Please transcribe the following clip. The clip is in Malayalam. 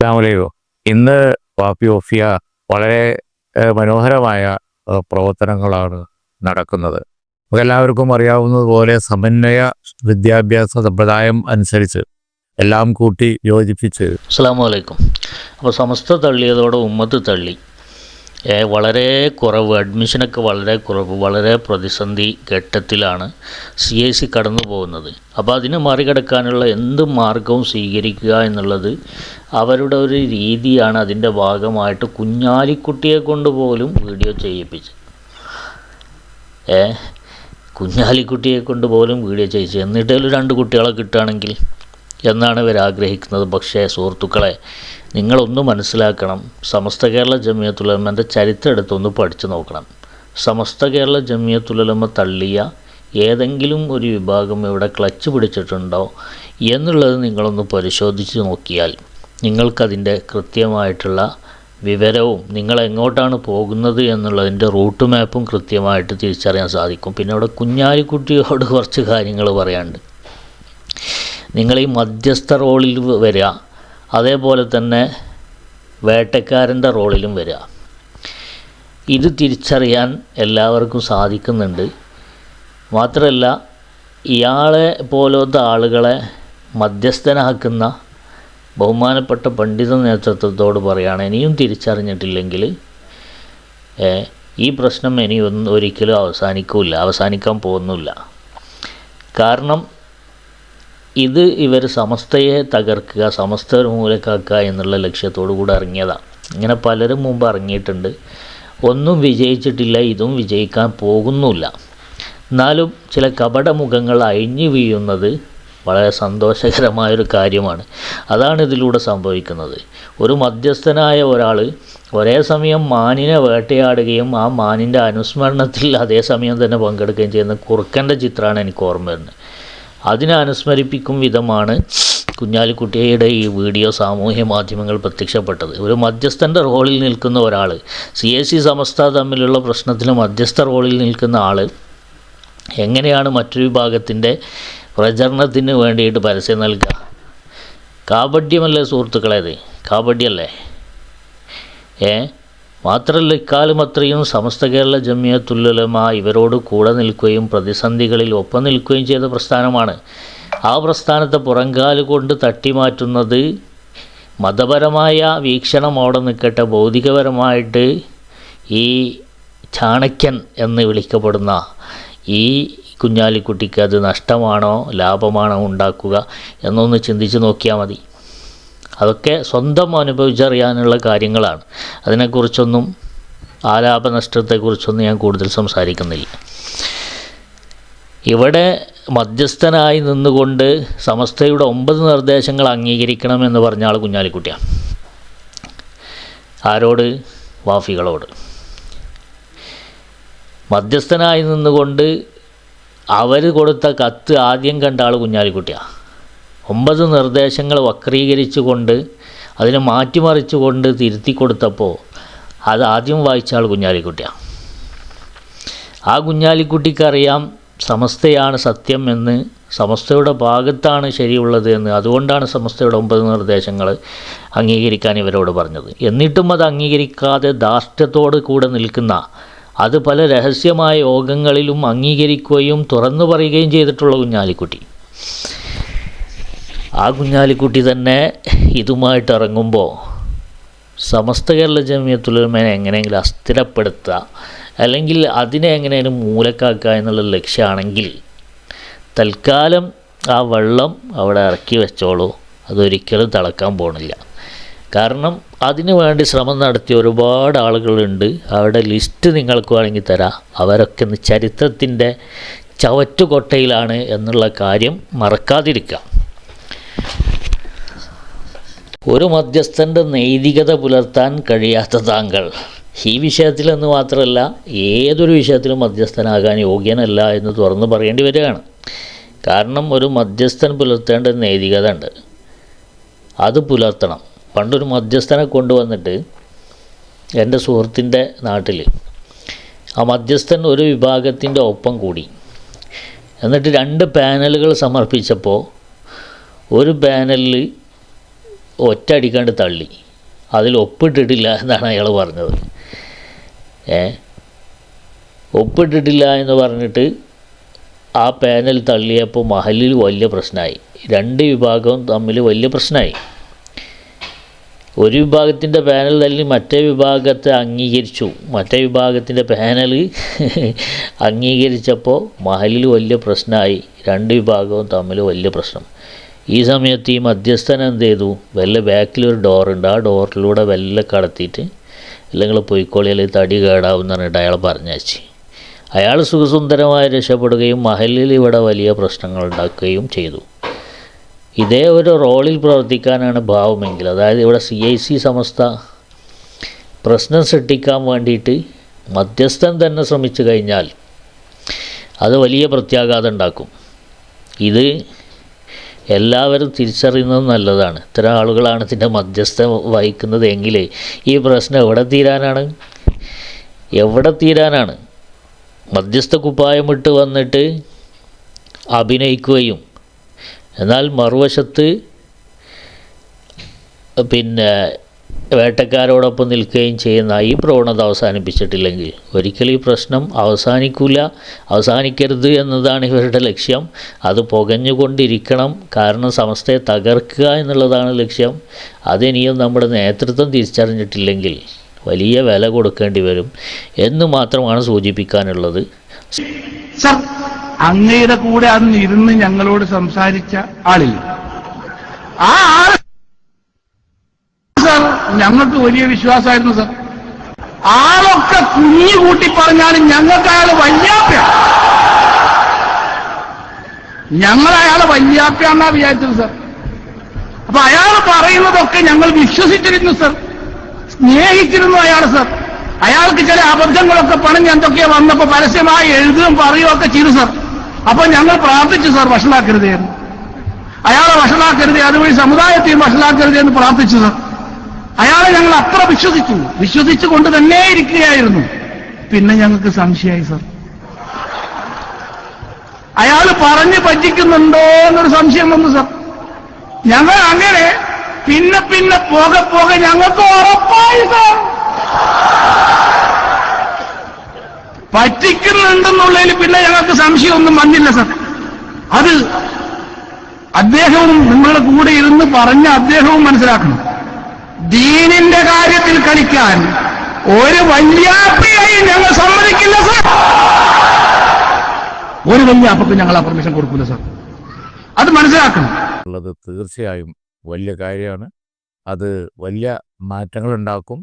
അസ്സാമലൈക്കും ഇന്ന് വാപ്പി ഓഫിയ വളരെ മനോഹരമായ പ്രവർത്തനങ്ങളാണ് നടക്കുന്നത്. നമുക്കെല്ലാവർക്കും അറിയാവുന്നതുപോലെ സമന്വയ വിദ്യാഭ്യാസ സമ്പ്രദായം അനുസരിച്ച് എല്ലാം കൂട്ടി യോജിപ്പിച്ച് അസ്സാം വലൈക്കും അപ്പോൾ സമസ്ത തള്ളിയതോടെ ഉമ്മത്ത് തള്ളി. വളരെ കുറവ് അഡ്മിഷനൊക്കെ വളരെ കുറവ് വളരെ പ്രതിസന്ധി ഘട്ടത്തിലാണ് സി എ സി കടന്നു പോകുന്നത് അപ്പോൾ അതിനെ മറികടക്കാനുള്ള എന്ത് മാർഗവും സ്വീകരിക്കുക എന്നുള്ളത് അവരുടെ ഒരു രീതിയാണ് അതിന്റെ ഭാഗമായിട്ട് കുഞ്ഞാലിക്കുട്ടിയെ കൊണ്ട് പോലും വീഡിയോ ചെയ്യിപ്പിച്ച് ഏ കുഞ്ഞാലിക്കുട്ടിയെ കൊണ്ട് പോലും വീഡിയോ ചെയ്യിച്ചു എന്നിട്ടേലും രണ്ട് കുട്ടികളെ കിട്ടുകയാണെങ്കിൽ എന്നാണ് ഇവർ ആഗ്രഹിക്കുന്നത്? പക്ഷേ സുഹൃത്തുക്കളെ നിങ്ങളൊന്ന് മനസ്സിലാക്കണം. സമസ്ത കേരള ജമിയത്തുലമന്റെ ചരിത്രം എടുത്തൊന്ന് പഠിച്ചു നോക്കണം. സമസ്ത കേരള ജമിയത്തുലമ തള്ളിയ ഏതെങ്കിലും ഒരു വിഭാഗം ഇവിടെ ക്ലച്ച് പിടിച്ചിട്ടുണ്ടോ എന്നുള്ളത് നിങ്ങളൊന്ന് പരിശോധിച്ച് നോക്കിയാൽ നിങ്ങൾക്കതിന്റെ കൃത്യമായിട്ടുള്ള വിവരവും നിങ്ങൾ എങ്ങോട്ടാണ് പോകുന്നത് എന്നുള്ളതിന്റെ റൂട്ട് മാപ്പും കൃത്യമായിട്ട് തിരിച്ചറിയാൻ സാധിക്കും. പിന്നെ അവിടെ കുഞ്ഞാലിക്കുട്ടിയോട് കുറച്ച് കാര്യങ്ങൾ പറയാനുണ്ട്. നിങ്ങൾ ഈ മധ്യസ്ഥ റോളിൽ വരിക. അതേപോലെ തന്നെ വേട്ടക്കാരന്റെ റോളിലും വരിക. ഇത് തിരിച്ചറിയാൻ എല്ലാവർക്കും സാധിക്കുന്നുണ്ട്. മാത്രമല്ല ഇയാളെ പോലത്തെ ആളുകളെ മധ്യസ്ഥനാക്കുന്ന ബഹുമാനപ്പെട്ട പണ്ഡിത നേതൃത്വത്തോട് പറയുകയാണ് ഇനിയും തിരിച്ചറിഞ്ഞിട്ടില്ലെങ്കിൽ ഈ പ്രശ്നം ഇനി ഒരിക്കലും അവസാനിക്കില്ല അവസാനിക്കാൻ പോകുന്നില്ല. കാരണം ഇത് ഇവർ സമസ്തയെ തകർക്കുക സമസ്ത മൂലക്കാക്കുക എന്നുള്ള ലക്ഷ്യത്തോടു കൂടെ ഇറങ്ങിയതാണ് ഇങ്ങനെ പലരും മുമ്പ് ഇറങ്ങിയിട്ടുണ്ട്. ഒന്നും വിജയിച്ചിട്ടില്ല ഇതും വിജയിക്കാൻ പോകുന്നുമില്ല. എന്നാലും ചില കപടമുഖങ്ങൾ അഴിഞ്ഞു വീഴുന്നത് വളരെ സന്തോഷകരമായൊരു കാര്യമാണ്. അതാണ് ഇതിലൂടെ സംഭവിക്കുന്നത്. ഒരു മധ്യസ്ഥനായ ഒരാൾ ഒരേ സമയം മാനിനെ വേട്ടയാടുകയും ആ മാനിന്റെ അനുസ്മരണത്തിൽ അതേസമയം തന്നെ പങ്കെടുക്കുകയും ചെയ്യുന്ന കുറുക്കന്റെ ചിത്രമാണ് എനിക്ക് ഓർമ്മ വരുന്നത്. അതിനെ അനുസ്മരിപ്പിക്കും വിധമാണ് കുഞ്ഞാലിക്കുട്ടിയുടെ ഈ വീഡിയോ സാമൂഹ്യ മാധ്യമങ്ങൾ പ്രത്യക്ഷപ്പെട്ടത്. ഒരു മധ്യസ്ഥന്റെ റോളിൽ നിൽക്കുന്ന ഒരാൾ സി എസ് സി സമസ്ത തമ്മിലുള്ള പ്രശ്നത്തിൽ മധ്യസ്ഥ റോളിൽ നിൽക്കുന്ന ആൾ എങ്ങനെയാണ് മറ്റൊരു വിഭാഗത്തിന്റെ പ്രചരണത്തിന് വേണ്ടിയിട്ട് പരസ്യം നൽകുക കാപഡ്യമല്ലേ സുഹൃത്തുക്കളേത് കാബഡ്യല്ലേ ഏ? മാത്രമല്ല ഇക്കാലം അത്രയും സമസ്ത കേരള ജമിയത്തുല്ലുലമ ഇവരോട് കൂടെ നിൽക്കുകയും പ്രതിസന്ധികളിൽ ഒപ്പം നിൽക്കുകയും ചെയ്ത പ്രസ്ഥാനമാണ്. ആ പ്രസ്ഥാനത്തെ പുറങ്കാൽ കൊണ്ട് തട്ടിമാറ്റുന്നത് മതപരമായ വീക്ഷണം അവിടെ നിൽക്കട്ടെ ഭൗതികപരമായിട്ട് ഈ ചാണക്യൻ എന്ന് വിളിക്കപ്പെടുന്ന ഈ കുഞ്ഞാലിക്കുട്ടിക്ക് അത് നഷ്ടമാണോ ലാഭമാണോ ഉണ്ടാക്കുക എന്നൊന്ന് ചിന്തിച്ച് നോക്കിയാൽ മതി. അതൊക്കെ സ്വന്തം അനുഭവിച്ചറിയാനുള്ള കാര്യങ്ങളാണ്. അതിനെക്കുറിച്ചൊന്നും ആലാപനഷ്ടത്തെക്കുറിച്ചൊന്നും ഞാൻ കൂടുതൽ സംസാരിക്കുന്നില്ല. ഇവിടെ മധ്യസ്ഥനായി നിന്നുകൊണ്ട് സമസ്തയുടെ ഒമ്പത് നിർദ്ദേശങ്ങൾ അംഗീകരിക്കണമെന്ന് പറഞ്ഞ ആൾ കുഞ്ഞാലിക്കുട്ടിയാണ്. ആരോട്? വാഫികളോട്. മധ്യസ്ഥനായി നിന്നുകൊണ്ട് അവർ കൊടുത്ത കത്ത് ആദ്യം കണ്ട ആൾ കുഞ്ഞാലിക്കുട്ടിയാണ്. ഒമ്പത് നിർദ്ദേശങ്ങൾ വക്രീകരിച്ചുകൊണ്ട് അതിനെ മാറ്റിമറിച്ചുകൊണ്ട് തിരുത്തി കൊടുത്തപ്പോൾ അത് ആദ്യം വായിച്ച ആൾ കുഞ്ഞാലിക്കുട്ടിയാണ് ആ കുഞ്ഞാലിക്കുട്ടിക്കറിയാം സമസ്തയാണ് സത്യം എന്ന് സമസ്തയുടെ ഭാഗത്താണ് ശരിയുള്ളത് എന്ന്. അതുകൊണ്ടാണ് സമസ്തയുടെ ഒമ്പത് നിർദ്ദേശങ്ങൾ അംഗീകരിക്കാൻ ഇവരോട് പറഞ്ഞത്. എന്നിട്ടും അത് അംഗീകരിക്കാതെ ധാർഷ്ട്യത്തോട് കൂടെ നിൽക്കുന്ന അത് പല രഹസ്യമായ യോഗങ്ങളിലും അംഗീകരിക്കുകയും തുറന്നു പറയുകയും ചെയ്തിട്ടുള്ള കുഞ്ഞാലിക്കുട്ടി. ആ കുഞ്ഞാലിക്കുട്ടി തന്നെ ഇതുമായിട്ട് ഇറങ്ങുമ്പോൾ സമസ്ത കേരള ജമിയത്തുലമേനെ എങ്ങനെയെങ്കിലും അസ്ഥിരപ്പെടുത്തുക അല്ലെങ്കിൽ അതിനെ എങ്ങനെയും മൂലക്കാക്കുക എന്നുള്ള ലക്ഷ്യമാണെങ്കിൽ തൽക്കാലം ആ വെള്ളം അവിടെ ഇറക്കി വെച്ചോളൂ. അതൊരിക്കലും തിളക്കാൻ പോണില്ല. കാരണം അതിനു വേണ്ടി ശ്രമം നടത്തിയ ഒരുപാട് ആളുകളുണ്ട്. അവരുടെ ലിസ്റ്റ് നിങ്ങൾക്ക് വേണമെങ്കിൽ തരാം. അവരൊക്കെ ചരിത്രത്തിന്റെ ചവറ്റുകൊട്ടയിലാണ് എന്നുള്ള കാര്യം മറക്കാതിരിക്കുക ഒരു മധ്യസ്ഥന്റെ നൈതികത പുലർത്താൻ കഴിയാത്ത താങ്കൾ. ഈ വിഷയത്തിലെന്ന് മാത്രമല്ല ഏതൊരു വിഷയത്തിലും മധ്യസ്ഥനാകാൻ യോഗ്യനല്ല എന്ന് തുറന്ന് പറയേണ്ടി വരികയാണ്. കാരണം ഒരു മധ്യസ്ഥൻ പുലർത്തേണ്ട നൈതികത ഉണ്ട്. അത് പുലർത്തണം. പണ്ടൊരു മധ്യസ്ഥനെ കൊണ്ടുവന്നിട്ട് എന്റെ സുഹൃത്തിന്റെ നാട്ടിൽ ആ മധ്യസ്ഥൻ ഒരു വിഭാഗത്തിന്റെ ഒപ്പം കൂടി. എന്നിട്ട് രണ്ട് പാനലുകൾ സമർപ്പിച്ചപ്പോൾ ഒരു പാനലിൽ ഒറ്റയടിക്കാണ്ട് തള്ളി. അതിൽ ഒപ്പിട്ടിട്ടില്ല എന്നാണ് അയാൾ പറഞ്ഞത്. ഏ? ഒപ്പിട്ടിട്ടില്ല എന്ന് പറഞ്ഞിട്ട് ആ പാനൽ തള്ളിയപ്പോൾ മഹലിൽ വലിയ പ്രശ്നമായി. രണ്ട് വിഭാഗവും തമ്മിൽ വലിയ പ്രശ്നമായി. ഒരു വിഭാഗത്തിന്റെ പാനൽ തള്ളി മറ്റേ വിഭാഗത്തെ അംഗീകരിച്ചു. മറ്റേ വിഭാഗത്തിന്റെ പാനൽ അംഗീകരിച്ചപ്പോൾ മഹലിൽ വലിയ പ്രശ്നമായി. രണ്ട് വിഭാഗവും തമ്മിൽ വലിയ പ്രശ്നം. ഈ സമയത്ത് ഈ മധ്യസ്ഥൻ എന്ത് ചെയ്തു? വല്ല ബാക്കിലൊരു ഡോറുണ്ട് ആ ഡോറിലൂടെ വല്ല കടത്തിയിട്ട് അല്ലെങ്കിൽ പൊയ്ക്കോളി അല്ലെങ്കിൽ തടി കേടാവും പറഞ്ഞിട്ട് അയാൾ പറഞ്ഞയച്ച്. അയാൾ സുഖസുന്ദരമായി രക്ഷപ്പെടുകയും മഹലിൽ ഇവിടെ വലിയ പ്രശ്നങ്ങൾ ഉണ്ടാക്കുകയും ചെയ്തു. ഇതേ ഒരു റോളിൽ പ്രവർത്തിക്കാനാണ് ഭാവമെങ്കിൽ അതായത് ഇവിടെ സി ഐ സി സമസ്ത പ്രശ്നം സൃഷ്ടിക്കാൻ വേണ്ടിയിട്ട് മധ്യസ്ഥൻ തന്നെ ശ്രമിച്ചു കഴിഞ്ഞാൽ അത് വലിയ പ്രത്യാഘാതം ഉണ്ടാക്കും. ഇത് എല്ലാവരും തിരിച്ചറിയുന്നത് നല്ലതാണ്. ഇത്തരം ആളുകളാണ് ഇതിന്റെ മധ്യസ്ഥ വഹിക്കുന്നത് എങ്കിലേ ഈ പ്രശ്നം എവിടെ തീരാനാണ്? എവിടെ തീരാനാണ്? മധ്യസ്ഥ കുപ്പായമിട്ട് വന്നിട്ട് അഭിനയിക്കുകയും എന്നാൽ മറുവശത്ത് പിന്നെ വേട്ടക്കാരോടൊപ്പം നിൽക്കുകയും ചെയ്യുന്ന ഈ പ്രവണത അവസാനിപ്പിച്ചിട്ടില്ലെങ്കിൽ ഒരിക്കലും ഈ പ്രശ്നം അവസാനിക്കില്ല അവസാനിക്കരുത് എന്നതാണ് ഇവരുടെ ലക്ഷ്യം. അത് പുകഞ്ഞുകൊണ്ടിരിക്കണം. കാരണം സമസ്തയെ തകർക്കുക എന്നുള്ളതാണ് ലക്ഷ്യം. അതിനിയും നമ്മുടെ നേതൃത്വം തിരിച്ചറിഞ്ഞിട്ടില്ലെങ്കിൽ വലിയ വില കൊടുക്കേണ്ടി വരും എന്ന് മാത്രമാണ് സൂചിപ്പിക്കാനുള്ളത്. സർ അങ്ങയുടെ കൂടെ അന്ന് ഇരുന്ന് ഞങ്ങളോട് സംസാരിച്ച ആളില്ല. ആ സർ ഞങ്ങൾക്ക് വലിയ വിശ്വാസമായിരുന്നു സർ. ആളൊക്കെ കുഞ്ഞു കൂട്ടി പറഞ്ഞാലും ഞങ്ങൾക്ക് അയാൾ വല്യാപ്പ ഞങ്ങൾ അയാൾ വല്യാപ്പയാന്നാ വിചാരിച്ചത് സർ. അപ്പൊ അയാൾ പറയുന്നതൊക്കെ ഞങ്ങൾ വിശ്വസിച്ചിരുന്നു സർ. സ്നേഹിച്ചിരുന്നു അയാൾ സർ. അയാൾക്ക് ചില അബദ്ധങ്ങളൊക്കെ പറഞ്ഞ് എന്തൊക്കെയാ വന്നപ്പോ പരസ്യമായി എഴുതുകയും പറയുകയും ഒക്കെ ചെയ്തു സർ. അപ്പൊ ഞങ്ങൾ പ്രാർത്ഥിച്ചു സർ വഷളാക്കരുതേ അയാളെ വഷളാക്കരുതേ അതുവഴി സമുദായത്തെയും വഷളാക്കരുത് എന്ന് പ്രാർത്ഥിച്ചു സർ. അയാളെ ഞങ്ങൾ അത്ര വിശ്വസിച്ചു. വിശ്വസിച്ചു കൊണ്ട് തന്നെ ഇരിക്കുകയായിരുന്നു. പിന്നെ ഞങ്ങൾക്ക് സംശയമായി സർ. അയാൾ പറഞ്ഞ് പറ്റിക്കുന്നുണ്ടോ എന്നൊരു സംശയം വന്നു സർ. ഞങ്ങൾ അങ്ങനെ പിന്നെ പിന്നെ പോകെ പോകെ ഞങ്ങൾക്ക് ഉറപ്പായി സർ. പറ്റിക്കുന്നുണ്ടെന്നുള്ളതിൽ പിന്നെ ഞങ്ങൾക്ക് സംശയമൊന്നും വന്നില്ല സർ. അത് അദ്ദേഹവും നിങ്ങളുടെ കൂടെ ഇരുന്ന് പറഞ്ഞ അദ്ദേഹവും മനസ്സിലാക്കണം. ദീനിന്റെ കാര്യത്തിൽ കളിക്കാൻ ഒരു വല്യാപ്പയായി ഞങ്ങൾ സമ്മതിക്കില്ല സർ. ഒരു വല്യാപ്പക്ക് ഞങ്ങൾ ആ പെർമിഷൻ കൊടുക്കില്ല സർ. അത് മനസ്സിലാക്കണം. ഉള്ളത് തീർച്ചയായും വലിയ കാര്യമാണ്. അത് വലിയ മാറ്റങ്ങളുണ്ടാക്കും.